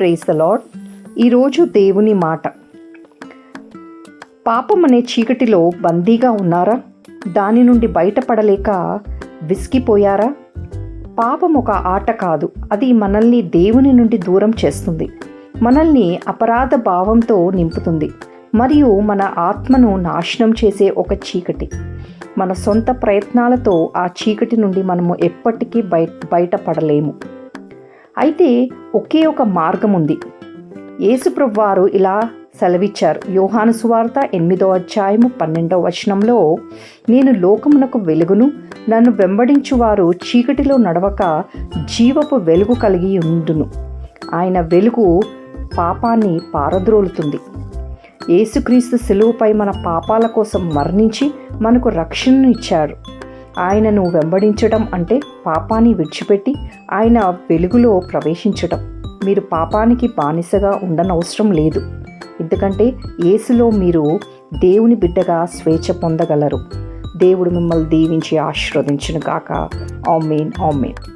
Praise the lord ఈరోజు దేవుని మాట. పాపం అనే చీకటిలో బందీగా ఉన్నారా? దాని నుండి బయటపడలేక విసిగిపోయారా? పాపం ఒక ఆట కాదు. అది మనల్ని దేవుని నుండి దూరం చేస్తుంది. మనల్ని అపరాధ భావంతో నింపుతుంది. మరియు మన ఆత్మను నాశనం చేసే ఒక చీకటి. మన సొంత ప్రయత్నాలతో ఆ చీకటి నుండి మనము ఎప్పటికీ బయ బయటపడలేము. అయితే ఒకే ఒక మార్గం ఉంది యేసుప్రభు వారు ఇలా సెలవిచ్చారు. యోహాను సువార్త ఎనిమిదో అధ్యాయము పన్నెండవ వచనంలో నేను లోకమునకు వెలుగును నన్ను వెంబడించువారు చీకటిలో నడవక జీవపు వెలుగు కలిగి ఉండును. ఆయన వెలుగు పాపాన్ని పారద్రోలుతుంది. యేసుక్రీస్తు సెలువుపై మన పాపాల కోసం మరణించి మనకు రక్షణను ఇచ్చారు. ఆయనను వెంబడించడం అంటే పాపాన్ని విడిచిపెట్టి ఆయన వెలుగులో ప్రవేశించడం మీరు పాపానికి బానిసగా ఉండనవసరం లేదు. ఎందుకంటే యేసులో మీరు దేవుని బిడ్డగా స్వేచ్ఛ పొందగలరు. దేవుడు మిమ్మల్ని దీవించి ఆశీర్వదించును గాక. Amen amen.